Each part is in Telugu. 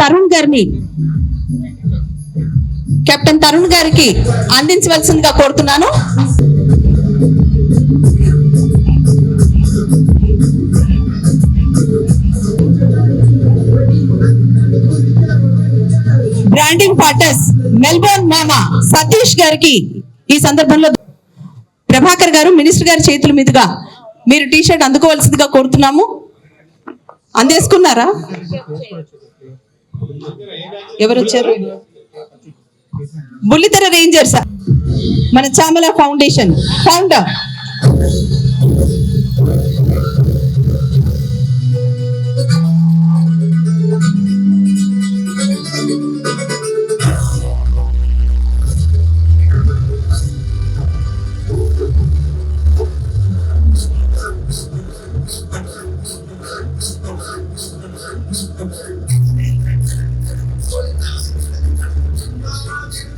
తరుణ్ గారిని కెప్టెన్ తరుణ్ గారికి అందించవలసిందిగా కోరుతున్నాను. బ్రాండింగ్ పార్టర్స్ మెల్బోర్న్ మామ సతీష్ గారికి ఈ సందర్భంలో ప్రభాకర్ గారు మినిస్టర్ గారి చేతుల మీదుగా మీరు టీ షర్ట్ అందుకోవాల్సిందిగా కోరుతున్నాము. అందేసుకున్నారా? ఎవరు వచ్చారు బుల్లితెర రేంజర్స్ మన చామల ఫౌండేషన్ ఫౌండర్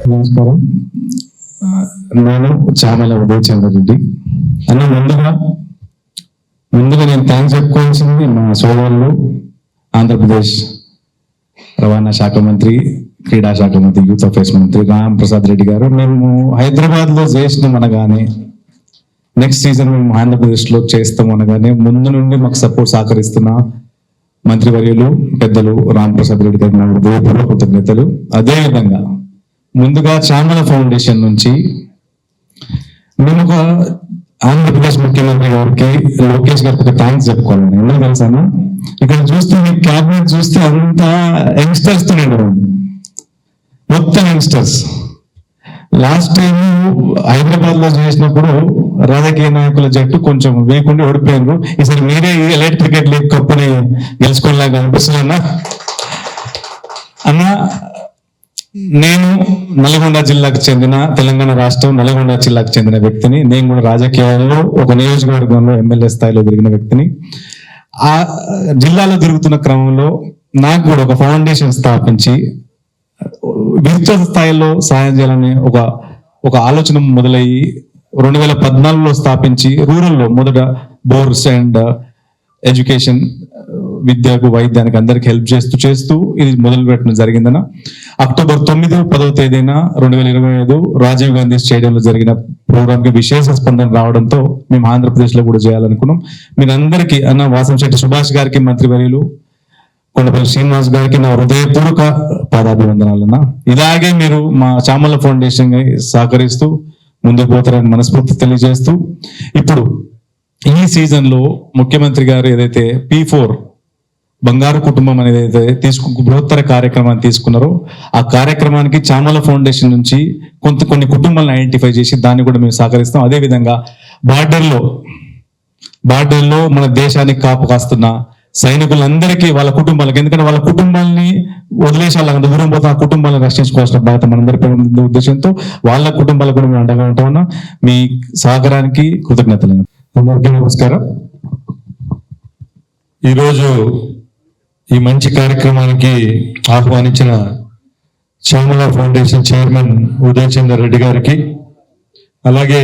నమస్కారం. నేను చామల ఉదయ్ చంద్రరెడ్డి అన్న ముందుగా ముందుగా నేను థ్యాంక్స్ చెప్పుకోవాల్సింది మా సోదరులు ఆంధ్రప్రదేశ్ రవాణా శాఖ మంత్రి క్రీడా శాఖ మంత్రి యూత్ అఫేర్స్ మంత్రి రామ్ ప్రసాద్ రెడ్డి గారు. మేము హైదరాబాద్లో చేసినాం అనగానే నెక్స్ట్ సీజన్ మేము ఆంధ్రప్రదేశ్లో చేస్తాం అనగానే ముందు నుండి మాకు సపోర్ట్ సహకరిస్తున్న మంత్రివర్యులు పెద్దలు రామ్ ప్రసాద్ రెడ్డి గారికి నా హృదయపూర్వక కృతజ్ఞతలు. అదే విధంగా ముందుగా చామల ఫౌండేషన్ నుంచి మేము ఒక ఆంధ్రప్రదేశ్ ముఖ్యమంత్రి గారికి లోకేష్ గారికి ఒక థ్యాంక్స్ చెప్పుకోవాలని. ఎందుకు తెలుసాను ఇక్కడ చూస్తే మీ క్యాబినెట్ చూస్తే అంతా యంగ్స్టర్స్తో మొత్తం యంగ్స్టర్స్. లాస్ట్ టైం హైదరాబాద్లో చేసినప్పుడు రాజకీయ నాయకుల జట్టు కొంచెం వేయకుండా ఓడిపోయారు ఈసారి మీరే ఎలైట్ క్రికెట్ లీగ్ కప్పుని గెలుచుకోలేగా అనిపిస్తుంది అన్న? అన్న నేను నల్గొండ జిల్లాకు చెందిన తెలంగాణ రాష్ట్రం నల్గొండ జిల్లాకు చెందిన వ్యక్తిని నేను కూడా రాజకీయాల్లో ఒక నియోజకవర్గంలో ఎమ్మెల్యే స్థాయిలో తిరిగిన వ్యక్తిని. ఆ జిల్లాలో తిరుగుతున్న క్రమంలో నాకు కూడా ఒక ఫౌండేషన్ స్థాపించి విస్తృత స్థాయిలో సాయం చేయాలని ఒక ఒక ఆలోచన మొదలయ్యి రెండు వేల పద్నాలుగులో స్థాపించి రూరల్లో మొదట bores and uh, education uh, విద్యకు వైద్యానికి అందరికి హెల్ప్ చేస్తూ చేస్తూ ఇది మొదలు పెట్టడం జరిగిందన అక్టోబర్ తొమ్మిది పదవ తేదీన రెండు వేల ఇరవై ఐదు రాజీవ్ గాంధీ స్టేడియంలో జరిగిన ప్రోగ్రామ్కి విశేష స్పందన రావడంతో మేము ఆంధ్రప్రదేశ్లో కూడా చేయాలనుకున్నాం. మీరందరికీ అన్న వాసంశెట్టి సుభాష్ గారికి మంత్రివర్యులు కొండపల్లి శ్రీనివాస్ గారికి నా హృదయపూర్వక పాదాభివందనాలన్నా. ఇలాగే మీరు మా చామల ఫౌండేషన్ సహకరిస్తూ ముందుకు పోతారని మనస్ఫూర్తి తెలియజేస్తూ ఇప్పుడు ఈ సీజన్లో ముఖ్యమంత్రి గారు ఏదైతే పి ఫోర్ బంగారు కుటుంబం అనేది అయితే తీసుకు బృహత్తర కార్యక్రమాన్ని తీసుకున్నారో ఆ కార్యక్రమానికి చామల ఫౌండేషన్ నుంచి కొంత కొన్ని కుటుంబాలను ఐడెంటిఫై చేసి దాన్ని కూడా మేము సహకరిస్తాం. అదేవిధంగా బార్డర్లో బార్డర్లో మన దేశానికి కాపు కాస్తున్న సైనికులందరికీ వాళ్ళ కుటుంబాలకు ఎందుకంటే వాళ్ళ కుటుంబాలని వదిలేసి దూరం పోతే ఆ కుటుంబాలను రక్షించుకోవాల్సిన బాధ్యత మనందరి ఉద్దేశంతో వాళ్ళ కుటుంబాలకు కూడా మేము అండగా ఉంటామన్నా మీ సహకారానికి కృతజ్ఞతలు అందరికీ నమస్కారం. ఈరోజు ఈ మంచి కార్యక్రమానికి ఆహ్వానించిన చామల ఫౌండేషన్ చైర్మన్ ఉదయ్ చందర్ రెడ్డి గారికి అలాగే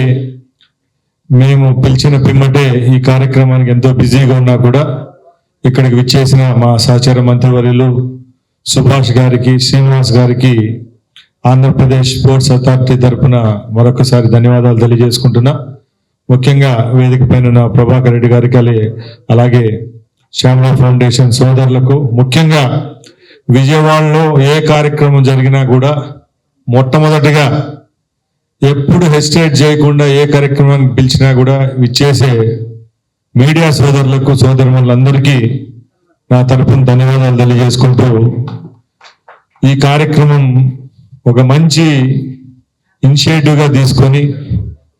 మేము పిలిచిన పిమ్మటే ఈ కార్యక్రమానికి ఎంతో బిజీగా ఉన్నా కూడా ఇక్కడికి విచ్చేసిన మా సహచార మంత్రివర్యులు సుభాష్ గారికి శ్రీనివాస్ గారికి ఆంధ్రప్రదేశ్ స్పోర్ట్స్ అథారిటీ తరఫున మరొకసారి ధన్యవాదాలు తెలియజేసుకుంటున్నా. ముఖ్యంగా వేదిక పైన ఉన్న ప్రభాకర్ రెడ్డి గారికి అలాగే శ్యామలా ఫౌండేషన్ సోదరులకు ముఖ్యంగా విజయవాడలో ఏ కార్యక్రమం జరిగినా కూడా మొట్టమొదటిగా ఎప్పుడు హెసిటేట్ చేయకుండా ఏ కార్యక్రమానికి పిలిచినా కూడా విచ్చేసే మీడియా సోదరులకు సోదరులందరికీ నా తరపున ధన్యవాదాలు తెలియజేసుకుంటూ ఈ కార్యక్రమం ఒక మంచి ఇనిషియేటివ్గా తీసుకొని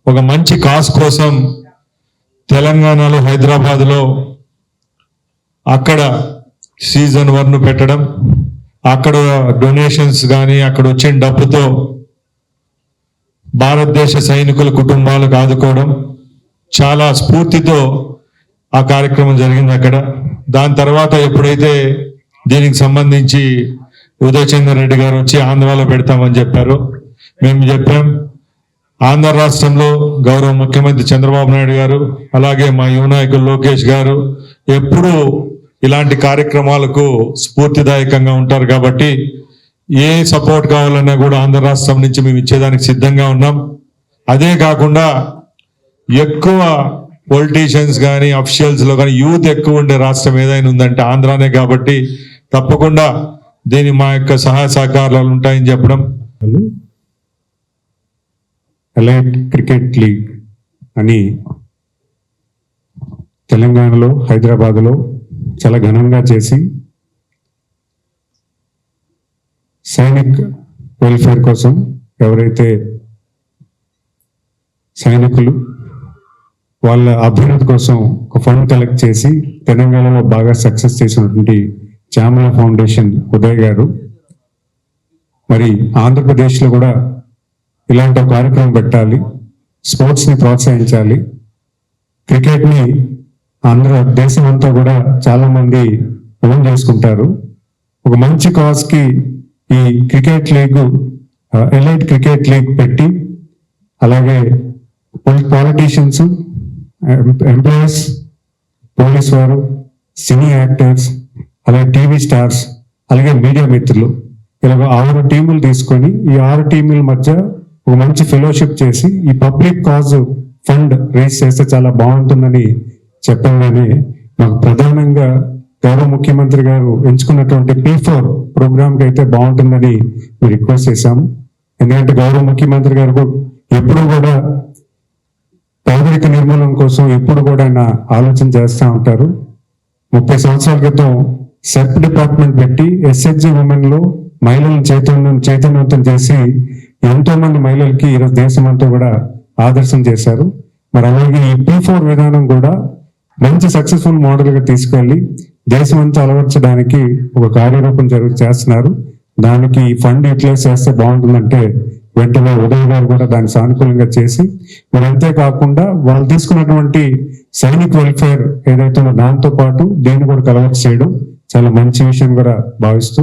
ఒక మంచి కాస్ కోసం తెలంగాణలో హైదరాబాద్లో అక్కడ సీజన్ వన్ను పెట్టడం అక్కడ డొనేషన్స్ కానీ అక్కడ వచ్చిన డబ్బుతో భారతదేశ సైనికుల కుటుంబాలకు ఆదుకోవడం చాలా స్ఫూర్తితో ఆ కార్యక్రమం జరిగింది అక్కడ. దాని తర్వాత ఎప్పుడైతే దీనికి సంబంధించి ఉదయ్ చంద్ర రెడ్డి గారు వచ్చి ఆంధ్రాలో పెడతామని చెప్పారు. మేము చెప్పాం. ఆంధ్ర రాష్ట్రంలో గౌరవ ముఖ్యమంత్రి చంద్రబాబు నాయుడు గారు అలాగే మా యువ నాయకులు లోకేష్ గారు ఎప్పుడూ ఇలాంటి కార్యక్రమాలకు స్ఫూర్తిదాయకంగా ఉంటారు కాబట్టి ఏ సపోర్ట్ కావాలన్నా కూడా ఆంధ్ర రాష్ట్రం నుంచి మేము ఇచ్చేదానికి సిద్ధంగా ఉన్నాం. అదే కాకుండా ఎక్కువ పొలిటీషియన్స్ కానీ అఫీషియల్స్లో కానీ యూత్ ఎక్కువ ఉండే రాష్ట్రం ఏదైనా ఉందంటే ఆంధ్రానే కాబట్టి తప్పకుండా దీని మా యొక్క సహాయ సహకారాలు ఉంటాయని చెప్పడం. ఎలైట్ క్రికెట్ లీగ్ అని తెలంగాణలో హైదరాబాద్లో చాలా ఘనంగా చేసి సైనిక్ వెల్ఫేర్ కోసం ఎవరైతే సైనికులు వాళ్ళ అభ్యున్నతి కోసం ఒక ఫండ్ కలెక్ట్ చేసి తెలంగాణలో బాగా సక్సెస్ చేసినటువంటి చామల ఫౌండేషన్ ఉదయ్ గారు. మరి ఆంధ్రప్రదేశ్లో కూడా ఇలాంటి ఒక కార్యక్రమం పెట్టాలి స్పోర్ట్స్ని ప్రోత్సహించాలి క్రికెట్ని ఆంధ్ర దేశం అంతా కూడా చాలామంది ఓన్ చేసుకుంటారు. ఒక మంచి కాజ్కి ఈ cricket league elite cricket league పెట్టి అలాగే పాలిటీషియన్స్ ఎంప్లాయీస్ పోలీస్ వారు సినీ యాక్టర్స్ అలాగే టీవీ స్టార్స్ అలాగే మీడియా మిత్రులు ఇలా ఆరు టీములు తీసుకొని ఈ ఆరు టీముల మధ్య ఒక మంచి ఫెలోషిప్ చేసి ఈ పబ్లిక్ కాజ్ ఫండ్ రేస్ చేస్తే చాలా బాగుంటుందని చెప్పగానే మాకు ప్రధానంగా గౌరవ ముఖ్యమంత్రి గారు ఎంచుకున్నటువంటి పీ ఫోర్ ప్రోగ్రామ్కి అయితే బాగుంటుందని మేము రిక్వెస్ట్ చేశాము. ఎందుకంటే గౌరవ ముఖ్యమంత్రి గారు ఎప్పుడూ కూడా పేదరిక నిర్మూలన కోసం ఎప్పుడు కూడా ఆయన ఆలోచన చేస్తూ ఉంటారు. ముప్పై సంవత్సరాల క్రితం సెర్ప్ డిపార్ట్మెంట్ పెట్టి ఎస్హెచ్జి ఉమెన్లో మహిళలను చైతన్యం చైతన్యవంతం చేసి ఎంతో మంది మహిళలకి ఈరోజు దేశం అంతా కూడా ఆదర్శం చేశారు. మరి అలాగే ఈ పీ ఫోర్ విధానం కూడా మంచి సక్సెస్ఫుల్ మోడల్గా తీసుకెళ్ళి దేశం అంతా అలవర్చడానికి ఒక కార్యరూపం జరుగు చేస్తున్నారు. దానికి ఈ ఫండ్ యూటిలైజ్ చేస్తే బాగుంటుందంటే వెంటనే ఉదయ్ గారు కూడా దాన్ని సానుకూలంగా చేసి మరి అంతేకాకుండా వాళ్ళు తీసుకున్నటువంటి సైనిక్ వెల్ఫేర్ ఏదైతే ఉందో దాంతో పాటు దీన్ని కూడా కలవర్ చేయడం చాలా మంచి విషయం కూడా భావిస్తూ